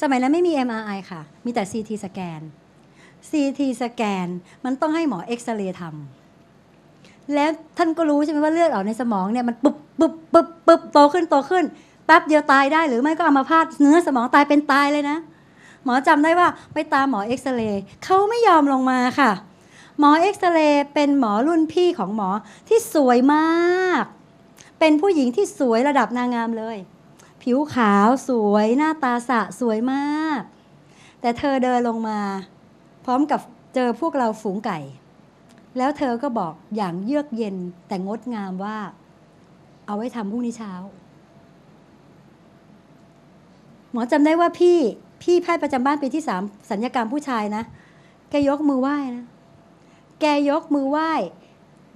สมัยนั้นไม่มี MRI ค่ะ มีแต่ CT สแกน CT สแกนมันต้องให้หมอเอ็กซเรย์ทำแล้วท่านก็รู้ใช่ไหมว่าเลือดออกในสมองเนี่ยมันปุ๊บปุ๊บปุ๊บปุ๊บโตขึ้นโตขึ้นแป๊บเดียวตายได้หรือไม่ก็อัมาพาตเนื้อสมองตายเป็นตายเลยนะ หมอจำได้ว่าไปตามหมอเอ็กซเรย์เขาไม่ยอมลงมาค่ะ หมอเอ็กซเรย์เป็นหมอรุ่นพี่ของหมอที่สวยมาก เป็นผู้หญิงที่สวยระดับนางงามเลย ผิวขาวสวยหน้าตาสะสวยมาก แต่เธอเดินลงมา พร้อมกับเจอพวกเราฝูงไก่ แล้วเธอก็บอกอย่างเยือกเย็นแต่งดงามว่า เอาไว้ทำพรุ่งนี้เช้า หมอจำได้ว่าพี่พี่แพทย์ประจำบ้านปีที่สามสัญญกรรมผู้ชายนะ แกยกมือไหว้นะ แกยกมือไหว้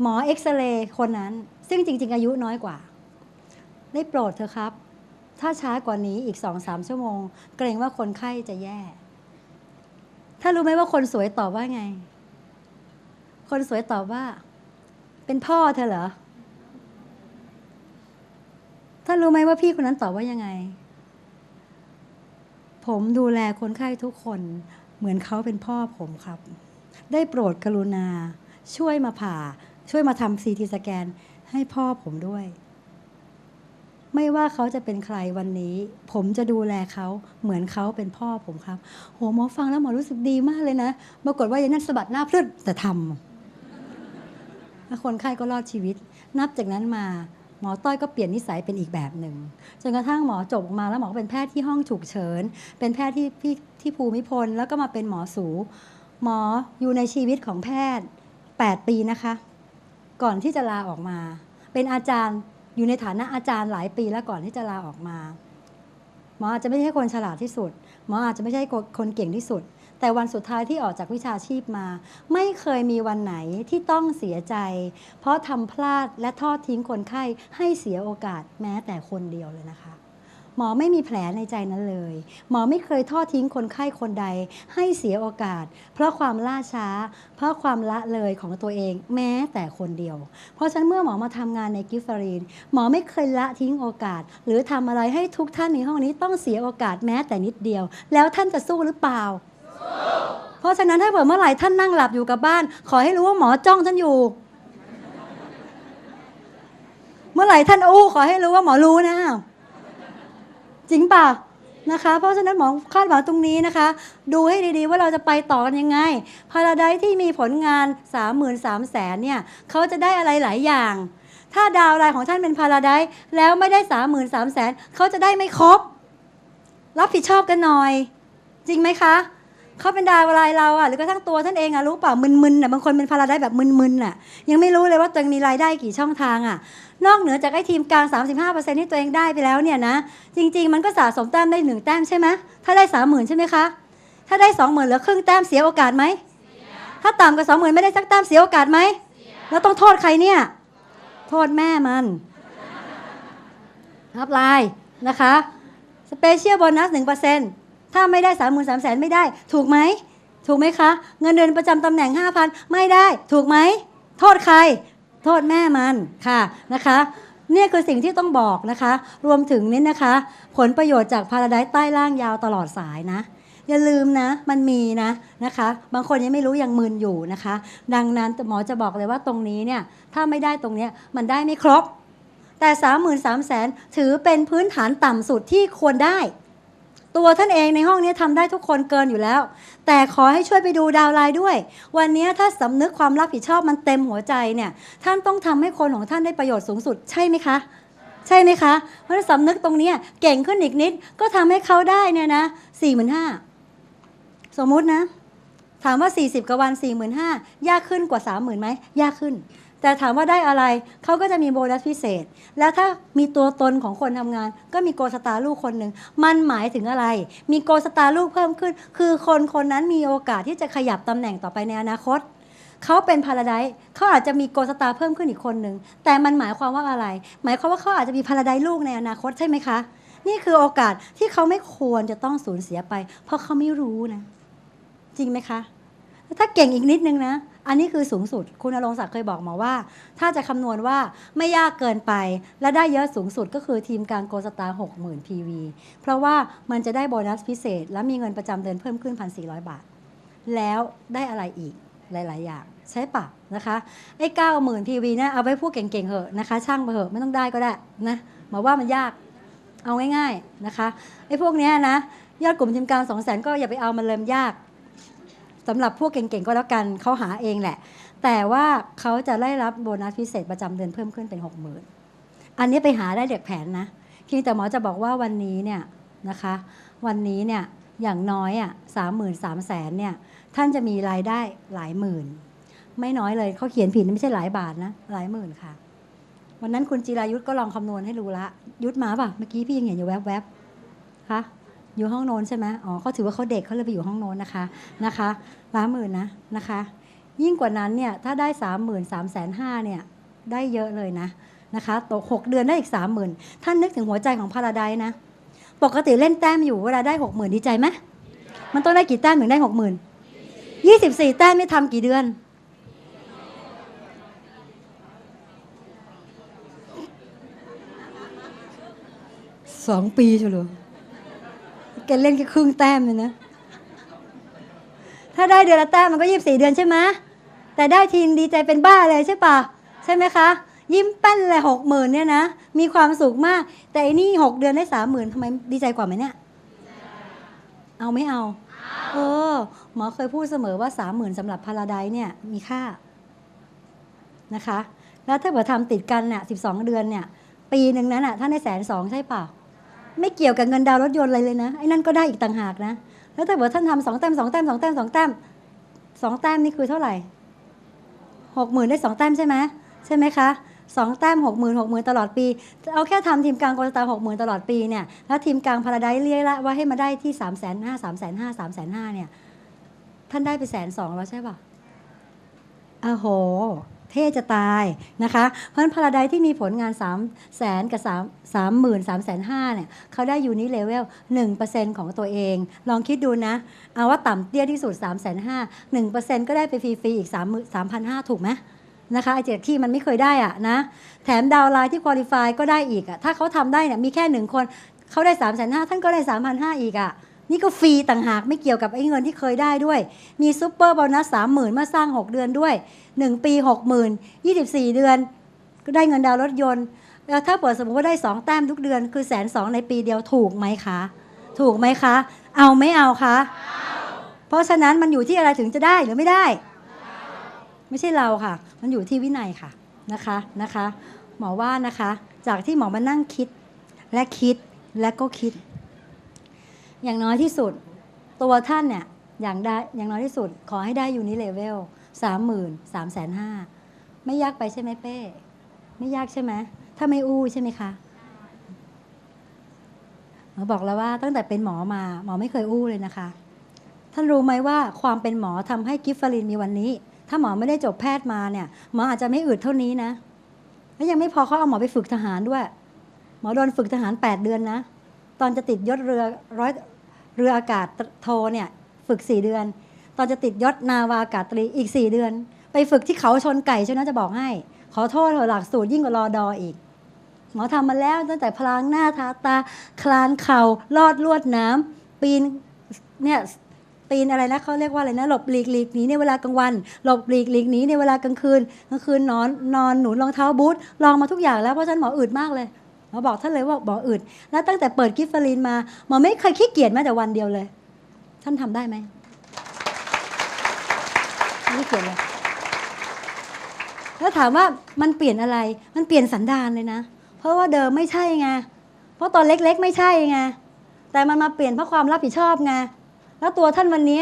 หมอเอ็กซเรย์คนนั้น ซึ่งจริง ๆ อายุน้อยกว่า ได้โปรดเถอครับ ถ้าช้ากว่านี้อีกสองสามชั่วโมง เกรงว่าคนไข้จะแย่ ถ้ารู้ไหมว่าคนสวยตอบว่าไง คนสวยตอบว่า เป็นพ่อเธอเหรอถ้ารู้ไหมว่าพี่คนนั้นตอบว่ายังไง ผมดูแลคนไข้ทุกคน เหมือนเขาเป็นพ่อผมครับ ได้โปรดกรุณา ช่วยมาผ่า ช่วยมาทำซีทีสแกน ให้พ่อผมด้วย ไม่ว่าเขาจะเป็นใครวันนี้ ผมจะดูแลเขาเหมือนเขาเป็นพ่อผมครับ โหหมอฟังแล้วหมอรู้สึกดีมากเลยนะปรากฏว่ายันนั่นสะบัดหน้าพลึดแต่ทำแล้วคนไข้ก็รอดชีวิต นับจากนั้นมาหมอต้อยก็เปลี่ยนนิสัยเป็นอีกแบบหนึ่งจนกระทั่งหมอจบมาแล้วหมอเป็นแพทย์ที่ห้องฉุกเฉิน เป็นแพทย์ที่ที่ที่ภูมิพล แล้วก็มาเป็นหมอสู หมออยู่ในชีวิตของแพทย์ 8 ปีนะคะ ก่อนที่จะลาออกมา เป็นอาจารย์ อยู่ในฐานะอาจารย์หลายปีแล้วก่อนที่จะลาออกมา หมออาจจะไม่ใช่คนฉลาดที่สุด หมออาจจะไม่ใช่คนเก่งที่สุด แต่วันสุดท้ายที่ออกจากวิชาชีพมา ไม่เคยมีวันไหนที่ต้องเสียใจ เพราะทำพลาดและทอดทิ้งคนไข้ให้เสียโอกาสแม้แต่คนเดียวเลยนะคะ หมอไม่มีแผลในใจนั้นเลย หมอไม่เคยทอดทิ้งคนไข้คนใด ให้เสียโอกาส เพราะความล่าช้า เพราะความละเลยของตัวเองแม้แต่คนเดียว เพราะฉะนั้นเมื่อหมอมาทำงานในกิฟฟารีน หมอไม่เคยละทิ้งโอกาส หรือทำอะไรให้ทุกท่านในห้องนี้ต้องเสียโอกาสแม้แต่นิดเดียว แล้วท่านจะสู้หรือเปล่า เพราะฉะนั้นถ้าเผื่อเมื่อไหร่ท่านนั่งหลับอยู่กับบ้าน ขอให้รู้ว่าหมอจ้องท่านอยู่ เมื่อไหร่ท่านอู้ขอให้รู้ว่าหมอรู้นะ จริงป่ะนะคะ เพราะฉะนั้นหมอคาดหวังตรงนี้นะคะ ดูให้ดีๆว่าเราจะไปต่อกันยังไงพาราไดที่มีผลงาน 3 3 0 0 0แสนเนี่ยเขาจะได้อะไรหลายอย่าง ถ้าดาวรายของท่านเป็นพาราไดแล้วไม่ได้ 3 3 0 0 0แสนเขาจะได้ไม่ครบ รับผิดชอบกันหน่อย จริงไหมคะ เขาเป็นดาวน์ไลน์เราอะหรือกระทั่งตัวท่านเองอะรู้เปล่ามึนๆอะบางคนเป็นพาราได้แบบมึนๆอะยังไม่รู้เลยว่าตัวเองมีรายได้กี่ช่องทางอะนอกเหนือจากไอ้ทีมกลาง 35%ที่ตัวเองได้ไปแล้วเนี่ยนะ จริง ๆ มันก็สะสมแต้มได้หนึ่งแต้มใช่ไหมถ้าได้สามหมื่นใช่ไหมคะถ้าได้สองหมื่นเหลือครึ่งแต้มเสียโอกาสไหมถ้าต่ำกว่าสองหมื่นไม่ได้สักแต้มเสียโอกาสไหมแล้วต้องโทษใครเนี่ย โทษแม่มันรับไลน์นะคะสเปเชียลโบนัสหนึ่งเปอร์เซ็นต์ ถ้าไม่ได้สามหมื่นสามแสนไม่ได้ ถูกไหม ถูกไหมคะ เงินเดือนประจำตำแหน่งห้าพันไม่ได้ ถูกไหม โทษใคร โทษแม่มันค่ะนะคะเนี่ยคือสิ่งที่ต้องบอกนะคะ รวมถึงนี่นะคะ ผลประโยชน์จากพาราไดซ์ใต้ล่างยาวตลอดสายนะ อย่าลืมนะ มันมีนะนะคะ บางคนยังไม่รู้ยังมึนอยู่นะคะ ดังนั้นหมอจะบอกเลยว่าตรงนี้เนี่ย ถ้าไม่ได้ตรงนี้มันได้ไม่ครบ แต่ 3 3 0 0 0 0 ถือเป็นพื้นฐานต่ำสุดที่ควรได้ ตัวท่านเองในห้องนี้ทำได้ทุกคนเกินอยู่แล้ว แต่ขอให้ช่วยไปดูดาวไลน์ด้วย วันนี้ถ้าสำนึกความรับผิดชอบมันเต็มหัวใจเนี่ย ท่านต้องทำให้คนของท่านได้ประโยชน์สูงสุดใช่ไหมคะใช่ไหมคะ เพราะฉะนั้นสำนึกตรงนี้เก่งขึ้นอีกนิด ก็ทำให้เขาได้เนี่ยนะสี่หมื่นห้าสมมุตินะ ถามว่า 40กว่าวัน 4 5 0 0 0 ยากขึ้นกว่า 30,000ไหมยากขึ้น แต่ถามว่าได้อะไรเขาก็จะมีโบนัสพิเศษ แล้วถ้ามีตัวตนของคนทำงาน ก็มีโกสตาลูกคนหนึ่งมันหมายถึงอะไร มีโกสตาลูกเพิ่มขึ้น คือคนคนนั้นมีโอกาสที่จะขยับตำแหน่งต่อไปในอนาคตเขาเป็นพาราไดเขาอาจจะมีโกสตาเพิ่มขึ้นอีกคนหนึ่งแต่มันหมายความว่าอะไร หมายความว่าเขาอาจจะมีพาราไดลูกในอนาคตใช่ไหมคะ นี่คือโอกาสที่เขาไม่ควรจะต้องสูญเสียไป เพราะเขาไม่รู้นะ จริงไหมคะ ถ้าเก่งอีกนิดนึงนะ อันนี้คือสูงสุด คุณอรงศักดิ์เคยบอกมอว่า ถ้าจะคำนวณว่าไม่ยากเกินไป และได้เยอะสูงสุดก็คือทีมกางโกสตาร์60,000 PV เพราะว่ามันจะได้โบนัสพิเศษ และมีเงินประจำเดือนเพิ่มขึ้น 1,400 บาท แล้วได้อะไรอีกหลาย ๆ อย่างใช่ปะนะคะไอ้90,000 PV เนี่เอาไว้พูดเก่ง ๆเหอะนะคะช่างไปเหอะไม่ต้องได้ก็ได้นะมอว่ามันยากเอาง่าย ๆ นะคะไอ้พวกเนี้ยนะยอดกลุ่มทีมกาง2 0 0 0 0 0ก็อย่าไปเอามันเลยมันยาก สำหรับพวกเก่งๆก็แล้วกันเขาหาเองแหละ แต่ว่าเขาจะได้รับโบนัสพิเศษประจำเดือนเพิ่มขึ้นเป็น 60,000 อันนี้ไปหาได้เด็กแผนนะเพียงแต่หมอจะบอกว่าวันนี้เนี่ยนะคะ วันนี้เนี่ยอย่างน้อยอะสามหมื่นสามแสนเนี่ยท่านจะมีรายได้หลายหมื่น ไม่น้อยเลยเขาเขียนผิดไม่ใช่หลายบาทนะหลายหมื่นค่ะ วันนั้นคุณจิรายุทธก็ลองคำนวณให้รู้ละ ยุทธมาป่ะเมื่อกี้พี่ยังเห็นอยู่แวบๆคะ อยู่ห้องโน้นใช่ไหมอ๋อเขาถือว่าเขาเด็กเขาเลยไปอยู่ห้องโน้นนะคะนะคะล้านหมื่นนะนะคะ ยิ่งกว่านั้นเนี่ยถ้าได้สามหมื่นสามแสนห้าเนี่ยได้เยอะเลยนะนะคะตกหกเดือนได้อีกสามหมื่นท่านนึกถึงหัวใจของพาราไดนะ ปกติเล่นแต้มอยู่เวลาได้หกหมื่นดีใจไหมมันต้องได้กี่แต้มถึงได้หกหมื่นยี่สิบสี่แต้มไม่ทำกี่เดือนสองปีเฉลย แกเล่นแค่ครึ่งแต้มเลยนะ ถ้าได้เดือนละแต้มมันก็ยี่สิบสี่เดือนใช่ไหมแต่ได้ทีมดีใจเป็นบ้าเลยใช่ปะใช่ไหมคะ ยิ้มแป้นเลยหกหมื่นเนี่ยนะ มีความสุขมาก แต่อันนี่หกเดือนได้สามหมื่นทำไมดีใจกว่าไหมเนี่ย เอาไม่เอา เออ หมอเคยพูดเสมอว่าสามหมื่นสำหรับพาราไดเนี่ยมีค่านะคะ แล้วถ้าเกิดทำติดกันเนี่ยสิบสองเดือนเนี่ย ปีหนึ่งนั้นอะท่านได้แสนสองใช่เปล่า ไม่เกี่ยวกับเงินดาวรถยนต์อะไรเลยนะไอ้นั่นก็ได้อีกต่างหากนะ แล้วถ้าเกิดท่านทำสองแต้มสองแต้มสองแต้มสองแต้มสองแต้มนี่คือเท่าไหร่หกหมื่นได้สองแต้มใช่ไหมใช่ไหมคะสองแต้มหกหมื่นหกหมื่นตลอดปี เอาแค่ทำทีมกลางโกลตาหกหมื่นตลอดปีเนี่ยแล้วทีมกลางพาราไดเรียกละว่าให้มาได้ที่สามแสนห้าสามแสนห้าสามแสนห้าเนี่ยท่านได้ไปแสนสองแล้วใช่ป่ะโอ้โห เท่จะตายนะคะ เพราะฉะนั้นพาราไดที่มีผลงาน3 0 0แสนกับ3 3 0 0 0 0 3 5 0 0เนี่ยเขาได้ยูนิเลเวล1%ของตัวเอง ลองคิดดูนะ เอาว่าต่ำเตี้ยที่สุด 3 5 0 0 0 1%ก็ได้ไปฟรีๆอีก 3 5 0 0ถูกไหมนะคะไอเจ็ดที่มันไม่เคยได้อะนะ แถมดาวไลน์ที่คุริฟายก็ได้อีกอะถ้าเขาทำได้เนี่ยมีแค่หนึ่งคนเขาได้3 5 0 0 0ท่านก็ได้3,500อีกอะ นี่ก็ฟรีต่างหากไม่เกี่ยวกับไอ้เงินที่เคยได้ด้วย มีซูเปอร์โบนัสสามหมื่นเมาสร้าง 6 เดือนด้วย 1 ปี6 0 0 0 0 24 เดือน ก็ได้เงินดาวรถยนต์ แล้วถ้าเปิดสมมติว่าได้ 2 แต้มทุกเดือนคือแสนสองในปีเดียวถูกไหมคะ ถูกไหมคะ เอาไม่เอาคะ เพราะฉะนั้นมันอยู่ที่อะไรถึงจะได้หรือไม่ได้ ไม่ใช่เราค่ะ มันอยู่ที่วินัยค่ะนะคะนะคะ หมอว่านะคะ จากที่หมอมานั่งคิดและคิดและก็คิด อย่างน้อยที่สุด ตัวท่านเนี่ยอย่างได้อย่างน้อยที่สุด ขอให้ได้ยูนิเลเวลสามหมื่นสามแสนห้าไม่ยากไปใช่ไหมเป้ ไม่ยากใช่ไหมถ้าไม่อู้ใช่ไหมคะหมอบอกแล้วว่าตั้งแต่เป็นหมอมาหมอไม่เคยอู้เลยนะคะ ท่านรู้ไหมว่าความเป็นหมอทำให้กิฟฟารินมีวันนี้ ถ้าหมอไม่ได้จบแพทย์มาเนี่ยหมออาจจะไม่อึดเท่านี้นะแล้วยังไม่พอเขาเอาหมอไปฝึกทหารด้วย หมอโดนฝึกทหาร 8 เดือนนะ ตอนจะติดยศเรือร้อย เรืออากาศโทเนี่ยฝึก 4 เดือน ตอนจะติดยศนาวาอากาศตรีอีก 4 เดือน ไปฝึกที่เขาชนไก่ช่ไหมจะบอกให้ ขอโทษเถอะหลักสูตรยิ่งกว่ารอดออีก หมอทำมาแล้วตั้งแต่พลางหน้าทาตาคลานเข่าลอดลวดน้ำปีนเนี่ยปีนอะไรนะเขาเรียกว่าอะไรนะหลบหลีกหลีกหนีในเวลากลางวันหลบหลีกหลีกหนีในเวลากลางคืนกลางคืนนอนนอนหนุนรองเท้าบูทลองมาทุกอย่างแล้วเพราะฉันหมออึดมากเลย มอบอกท่านเลยว่าหมออึดแล้วตั้งแต่เปิดกิฟฟารีนมาหมอไม่เคยขี้เกียจแม้แต่วันเดียวเลย ท่านทำได้ไหมไม่เกียจเลยแล้วถามว่ามันเปลี่ยนอะไร มันเปลี่ยนสันดานเลยนะ เพราะว่าเดิมไม่ใช่ไง เพราะตอนเล็กๆ ไม่ใช่ไง แต่มันมาเปลี่ยนเพราะความรับผิดชอบไง แล้วตัวท่านวันนี้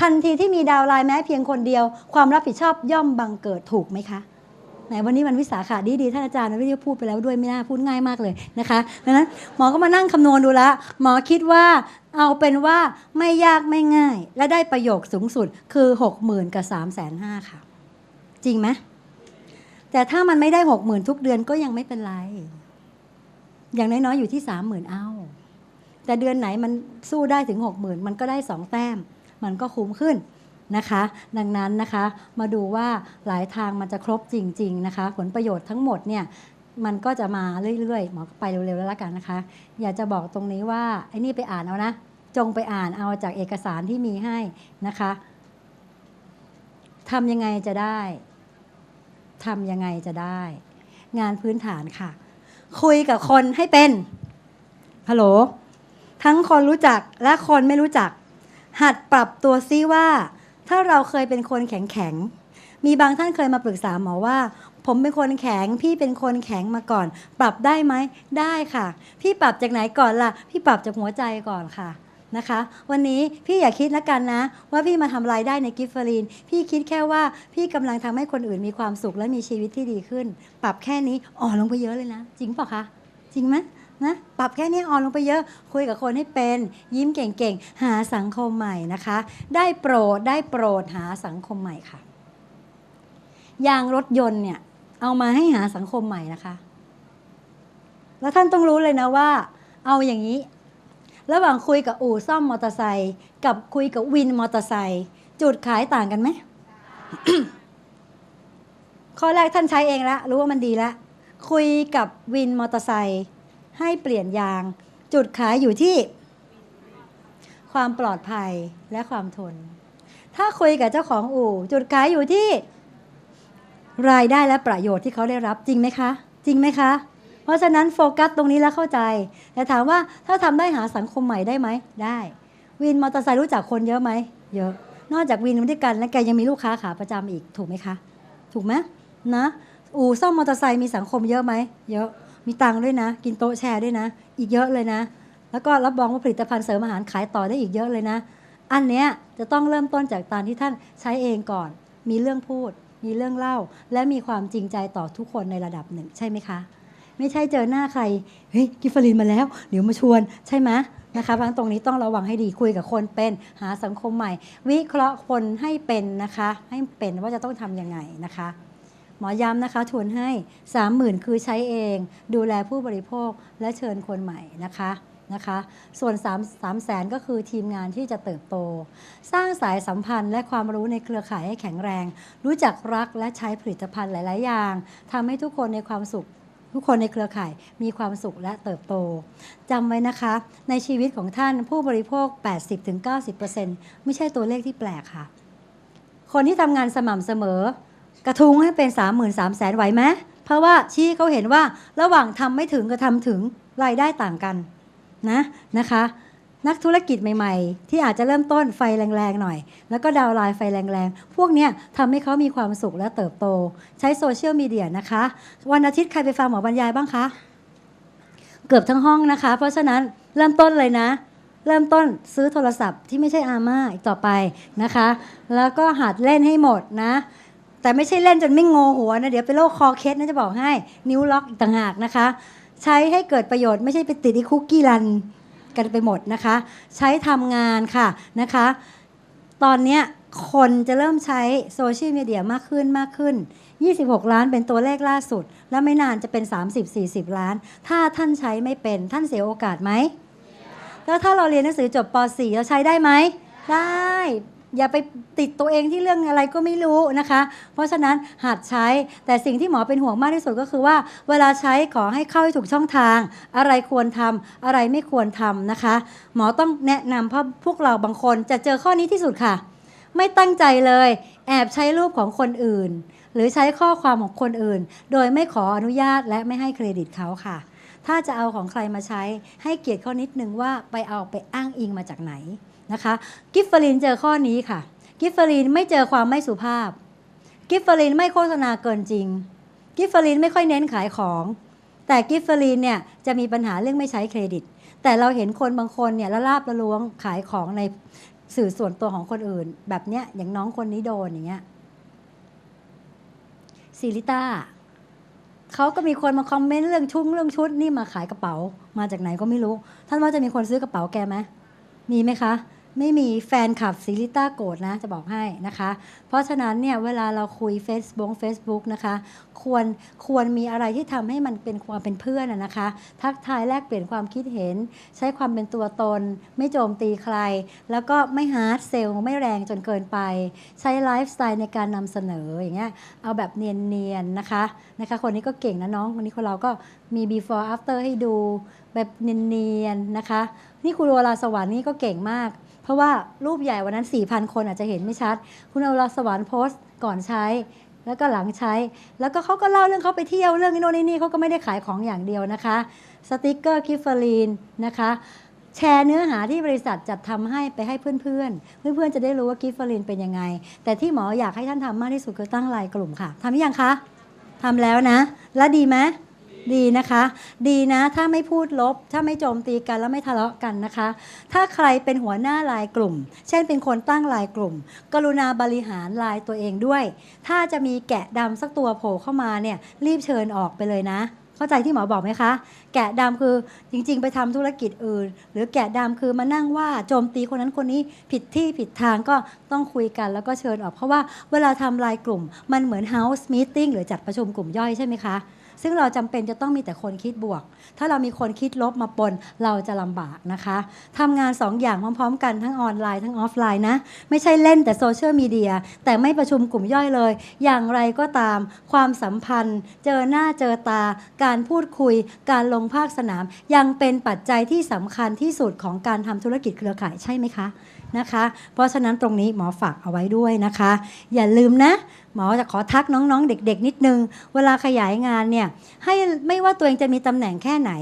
ทันทีที่มีดาวไลน์แม้เพียงคนเดียว ความรับผิดชอบย่อมบังเกิดถูกไหมคะ วันนี้มันวิสาขาดีดีๆท่านอาจารย์วิทยพูดไปแล้วด้วยไม่น่าพูดง่ายมากเลยนะคะดังนั้นหมอก็มานั่งคำนวณดูละหมอคิดว่าเอาเป็นว่าไม่ยากไม่ง่าย และได้ประโยคสูงสุดคือ 6 0,000 กับ 3 5 0 0 0ค่ะ จริงไหมแต่ถ้ามันไม่ได้หกหมื่นทุกเดือนก็ยังไม่เป็นไร อย่างน้อยๆอยู่ที่สามหมื่นเอา แต่เดือนไหนมันสู้ได้ถึงหกหมื่นมันก็ได้สองแต้ม มันก็คุ้มขึ้น นะคะ ดังนั้นนะคะมาดูว่าหลายทางมันจะครบจริง ๆนะคะ ผลประโยชน์ทั้งหมดเนี่ยมันก็จะมาเรื่อยๆหมอก็ไปเร็วๆแล้วละกันนะคะ อยากจะบอกตรงนี้ว่าไอ้นี่ไปอ่านเอานะ จงไปอ่านเอาจากเอกสารที่มีให้นะคะทำยังไงจะได้ทำยังไงจะได้ งานพื้นฐานค่ะ คุยกับคนให้เป็นฮัลโหลทั้งคนรู้จักและคนไม่รู้จัก หัดปรับตัวซิว่า ถ้าเราเคยเป็นคนแข็งแข็งมีบางท่านเคยมาปรึกษาหมอว่า ผมเป็นคนแข็งพี่เป็นคนแข็งมาก่อน ปรับได้ไหมได้ค่ะ พี่ปรับจากไหนก่อนล่ะ พี่ปรับจากหัวใจก่อนค่ะนะคะ วันนี้พี่อย่าคิดนะกันนะ ว่าพี่มาทำรายได้ในกิฟเฟอรีน พี่คิดแค่ว่าพี่กำลังทำให้คนอื่นมีความสุขและมีชีวิตที่ดีขึ้น ปรับแค่นี้อ่อนลงไปเยอะเลยนะ จริงเปล่าคะจริงไหม นะปรับแค่นี้อ่อนลงไปเยอะ คุยกับคนให้เป็น ยิ้มเก่งๆ หาสังคมใหม่นะคะ ได้โปรดได้โปรดหาสังคมใหม่ค่ะ ยางรถยนต์เนี่ย เอามาให้หาสังคมใหม่นะคะ แล้วท่านต้องรู้เลยนะว่า เอาอย่างนี้ ระหว่างคุยกับอู่ซ่อมมอเตอร์ไซค์กับคุยกับวินมอเตอร์ไซค์จุดขายต่างกันไหมข้อแรกท่านใช้เองแล้วรู้ว่ามันดีแล้วคุยกับวินมอเตอร์ไซค์ ให้เปลี่ยนยาง จุดขายอยู่ที่ ความปลอดภัยและความทน ถ้าคุยกับเจ้าของอู่ จุดขายอยู่ที่ รายได้และประโยชน์ที่เขาได้รับจริงไหมคะ จริงไหมคะ เพราะฉะนั้นโฟกัสตรงนี้แล้วเข้าใจ แต่ถามว่าถ้าทำได้หาสังคมใหม่ได้ไหมได้ วินมอเตอร์ไซค์รู้จักคนเยอะไหมเยอะ นอกจากวินด้วยกัน แล้วแกยังมีลูกค้าขาประจำอีกถูกไหมคะ ถูกไหมนะอู่ซ่อมมอเตอร์ไซค์มีสังคมเยอะไหม เยอะ มีตังค์ด้วยนะ กินโต๊ะแชร์ด้วยนะ อีกเยอะเลยนะ แล้วก็รับรองว่าผลิตภัณฑ์เสริมอาหารขายต่อได้อีกเยอะเลยนะ อันเนี้ยจะต้องเริ่มต้นจากตอนที่ท่านใช้เองก่อน มีเรื่องพูด มีเรื่องเล่า และมีความจริงใจต่อทุกคนในระดับหนึ่งใช่ไหมคะ ไม่ใช่เจอหน้าใครเฮ้ยกิฟฟลินมาแล้วเดี๋ยวมาชวนใช่ไหมนะคะเพราะตรงนี้ต้องระวังให้ดีคุยกับคนเป็นหาสังคมใหม่ วิเคราะห์คนให้เป็นนะคะ ให้เป็นว่าจะต้องทำยังไงนะคะ หมอย้ำนะคะทวนให้ 30,000 คือใช้เอง ดูแลผู้บริโภคและเชิญคนใหม่นะคะนะคะ ส่วน3 3แสนก็คือทีมงานที่จะเติบโต สร้างสายสัมพันธ์และความรู้ในเครือข่ายให้แข็งแรง รู้จักรักและใช้ผลิตภัณฑ์หลาย ๆ อย่างทำให้ทุกคนในความสุขทุกคนในเครือข่ายมีความสุขและเติบโตจำไว้นะคะ ในชีวิตของท่านผู้บริโภค 80-90%ไม่ใช่ตัวเลขที่แปลกค่ะ คนที่ทำงานสม่ำเสมอ กระทุงให้เป็น 3 3 0 0 0 0ไหวไหมเพราะว่าชี้เขาเห็นว่าระหว่างทำไม่ถึงกับทำถึงรายได้ต่างกันนะนะคะ นักธุรกิจใหม่ ๆ ที่อาจจะเริ่มต้นไฟแรงๆหน่อย แล้วก็ดาวไลน์ไฟแรงๆ พวกเนี้ยทำให้เขามีความสุขและเติบโต ใช้โซเชียลมีเดียนะคะ วันอาทิตย์ใครไปฟังหมอบรรยายบ้างคะ เกือบทั้งห้องนะคะ เพราะฉะนั้นเริ่มต้นเลยนะเริ่มต้นซื้อโทรศัพท์ที่ไม่ใช่อาม่าอีกต่อไปนะคะ แล้วก็หัดเล่นให้หมดนะ แต่ไม่ใช่เล่นจนไม่งอหัวนะ เดี๋ยวเป็นโรคคอเคสนะจะบอกให้ นิ้วล็อกอีกต่างหากนะคะ ใช้ให้เกิดประโยชน์ไม่ใช่ไปติดอ้คุกกี้รันกันไปหมดนะคะ ใช้ทำงานค่ะนะคะ ตอนนี้คนจะเริ่มใช้โซเชียลมีเดียมากขึ้นมากขึ้น 26 ล้านเป็นตัวเลขล่าสุด แล้วไม่นานจะเป็น 30-40 ล้าน ถ้าท่านใช้ไม่เป็นท่านเสียโอกาสไหมแล้วถ้าเราเรียนหนังสือจบป .4 เราใช้ได้ไหม ได้ อย่าไปติดตัวเองที่เรื่องอะไรก็ไม่รู้นะคะ เพราะฉะนั้นหัดใช้แต่สิ่งที่หมอเป็นห่วงมากที่สุดก็คือว่า เวลาใช้ขอให้เข้าให้ถูกช่องทาง อะไรควรทำอะไรไม่ควรทำนะคะ หมอต้องแนะนำเพราะพวกเราบางคนจะเจอข้อนี้ที่สุดค่ะ ไม่ตั้งใจเลย แอบใช้รูปของคนอื่น หรือใช้ข้อความของคนอื่น โดยไม่ขออนุญาตและไม่ให้เครดิตเขาค่ะ ถ้าจะเอาของใครมาใช้ ให้เกียรติข้อนิดนึงว่าไปเอาไปอ้างอิงมาจากไหน นะคะ กิฟเฟอรีนเจอข้อนี้ค่ะ กิฟเฟอรีนไม่เจอความไม่สุภาพ กิฟเฟอรีนไม่โฆษณาเกินจริง กิฟเฟอรีนไม่ค่อยเน้นขายของ แต่กิฟเฟอรีนเนี่ยจะมีปัญหาเรื่องไม่ใช้เครดิต แต่เราเห็นคนบางคนเนี่ยละลาบละล้วงขายของในสื่อส่วนตัวของคนอื่น แบบเนี้ยอย่างน้องคนนี้โดนอย่างเงี้ยซิลิต้าเขาก็มีคนมาคอมเมนต์เรื่องชุ่งเรื่องชุดนี่มาขายกระเป๋า มาจากไหนก็ไม่รู้ ท่านว่าจะมีคนซื้อกระเป๋าแกไหม มีไหมคะ ไม่มีแฟนคลับซีริต้าโกรธนะจะบอกให้นะคะ เพราะฉะนั้นเนี่ยเวลาเราคุย Facebook Facebook นะคะ ควรควรมีอะไรที่ทำให้มันเป็นความเป็นเพื่อนอะนะคะ ทักทายแลกเปลี่ยนความคิดเห็น ใช้ความเป็นตัวตน ไม่โจมตีใคร แล้วก็ไม่ฮาร์ดเซลไม่แรงจนเกินไป ใช้ไลฟ์สไตล์ในการนำเสนออย่างเงี้ยเอาแบบเนียนๆนะคะนะคะ คนนี้ก็เก่งนะน้องคนนี้คนเราก็มี before after ให้ดูแบบเนียนๆนะคะ นี่คุณโอลาสวรรค์นี่ก็เก่งมาก เพราะว่ารูปใหญ่วันนั้น 4,000 คนอาจจะเห็นไม่ชัด คุณโอาลาสวรรค์โพสต์ก่อนใช้ แล้วก็หลังใช้ แล้วก็เขาก็เล่าเรื่องเขาไปเที่ยวเรื่องนี้โน่นนี่เขาก็ไม่ได้ขายของอย่างเดียวนะคะสติกเกอร์กิฟเฟอรีนนะคะแชร์เนื้อหาที่บริษัทจัดทำให้ไปให้เพื่อนๆเพื่อนๆจะได้รู้ว่ากิฟเฟอรีนเป็นยังไง แต่ที่หมออยากให้ท่านทำมากที่สุดคือตั้งไลน์กลุ่มค่ะทำยังคะทำแล้วนะ แล้วดีไหม ดีนะคะ ดีนะถ้าไม่พูดลบ ถ้าไม่โจมตีกันแล้วไม่ทะเลาะกันนะคะ ถ้าใครเป็นหัวหน้าลน์กลุ่ม เช่นเป็นคนตั้งลน์กลุ่ม กรุณาบริหารลน์ตัวเองด้วย ถ้าจะมีแกะดำสักตัวโผล่เข้ามาเนี่ยรีบเชิญออกไปเลยนะ เข้าใจที่หมอบอกไหมคะ แกะดำคือจริง ๆ ไปทำธุรกิจอื่น หรือแกะดำคือมานั่งว่าโจมตีคนนั้นคนนี้ผิดที่ผิดทางก็ต้องคุยกันแล้วก็เชิญออกเพราะว่าเวลาทำลน์กลุ่ม มันเหมือน house meeting หรือจัดประชุมกลุ่มย่อยใช่ไหมคะ ซึ่งเราจำเป็นจะต้องมีแต่คนคิดบวก ถ้าเรามีคนคิดลบมาปนเราจะลำบากนะคะทำงานสองอย่างพร้อมๆ กันทั้งออนไลน์ทั้งออฟไลน์นะ ไม่ใช่เล่นแต่โซเชียลมีเดียแต่ไม่ประชุมกลุ่มย่อยเลย อย่างไรก็ตาม ความสัมพันธ์ เจอหน้าเจอตา การพูดคุย การลงภาคสนาม ยังเป็นปัจจัยที่สำคัญที่สุดของการทำธุรกิจเครือข่ายใช่ไหมคะ นะคะ เพราะฉะนั้นตรงนี้หมอฝากเอาไว้ด้วยนะคะ อย่าลืมนะ หมอจะขอทักน้องๆ เด็ก ๆ นิดนึง เวลาขยายงานเนี่ยให้ไม่ว่าตัวเองจะมีตำแหน่งแค่ไหน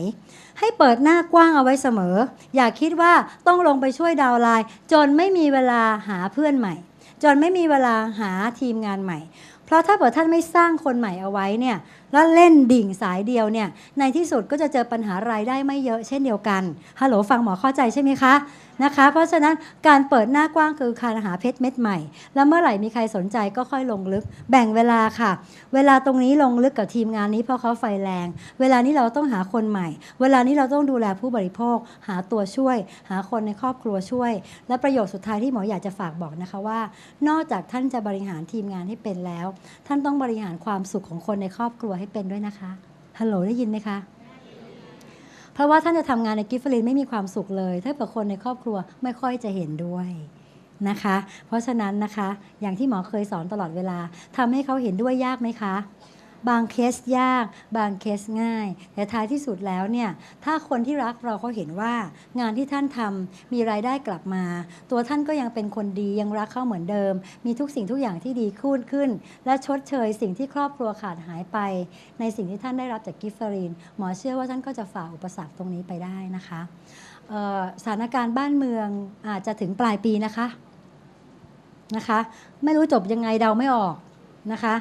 ให้เปิดหน้ากว้างเอาไว้เสมอ อย่าคิดว่าต้องลงไปช่วยดาวไลน์จนไม่มีเวลาหาเพื่อนใหม่ จนไม่มีเวลาหาทีมงานใหม่ เพราะถ้าเกิดท่านไม่สร้างคนใหม่เอาไว้เนี่ย แล้วเล่นดิ่งสายเดียวเนี่ยในที่สุดก็จะเจอปัญหารายได้ไม่เยอะเช่นเดียวกันฮัลโหลฟังหมอเข้าใจใช่ไหมคะนะคะ เพราะฉะนั้นการเปิดหน้ากว้างคือการหาเพชรเม็ดใหม่ แล้วเมื่อไหร่มีใครสนใจก็ค่อยลงลึก แบ่งเวลาค่ะ เวลาตรงนี้ลงลึกกับทีมงานนี้เพราะเขาไฟแรง เวลานี้เราต้องหาคนใหม่ เวลานี้เราต้องดูแลผู้บริโภค หาตัวช่วย หาคนในครอบครัวช่วย และประโยชน์สุดท้ายที่หมออยากจะฝากบอกนะคะว่า นอกจากท่านจะบริหารทีมงานให้เป็นแล้ว ท่านต้องบริหารความสุขของคนในครอบครัวให้เป็นด้วยนะคะฮัลโหลได้ยินไหมคะ เพราะว่าท่านจะทำงานในกิฟต์ฟลินไม่มีความสุขเลย ถ้าเผื่อคนในครอบครัวไม่ค่อยจะเห็นด้วยนะคะ เพราะฉะนั้นนะคะ อย่างที่หมอเคยสอนตลอดเวลาทำให้เขาเห็นด้วยยากไหมคะ บางเคสยาก บางเคสง่าย แต่ท้ายที่สุดแล้วเนี่ยถ้าคนที่รักเราเขาเห็นว่างานที่ท่านทำมีรายได้กลับมา ตัวท่านก็ยังเป็นคนดียังรักเขาเหมือนเดิม มีทุกสิ่งทุกอย่างที่ดีขึ้นขึ้น และชดเชยสิ่งที่ครอบครัวขาดหายไป ในสิ่งที่ท่านได้รับจากกิฟเฟอรีนหมอเชื่อว่าท่านก็จะฝ่าอุปสรรคตรงนี้ไปได้นะคะสถานการณ์บ้านเมืองอาจจะถึงปลายปีนะคะนะคะ ไม่รู้จบยังไงเดาไม่ออกนะคะ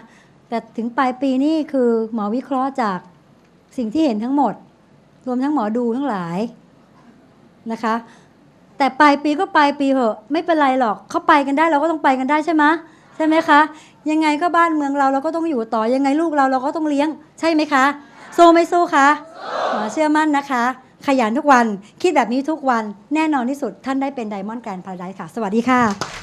แต่ถึงปลายปีนี่คือหมอวิเคราะห์จากสิ่งที่เห็นทั้งหมด รวมทั้งหมอดูทั้งหลายนะคะ แต่ปลายปีก็ปลายปีเหอะ ไม่เป็นไรหรอกเขาไปกันได้เราก็ต้องไปกันได้ใช่ไหมใช่ไหมคะ ยังไงก็บ้านเมืองเราเราก็ต้องอยู่ต่อยังไงลูกเราเราก็ต้องเลี้ยง ใช่ไหมคะสู้ไม่สู้คะหมอเชื่อมั่นนะคะ ขยันทุกวันคิดแบบนี้ทุกวันแน่นอนที่สุดท่านได้เป็นไดมอนด์แกรนด์พาราไดค่ะ สวัสดีค่ะ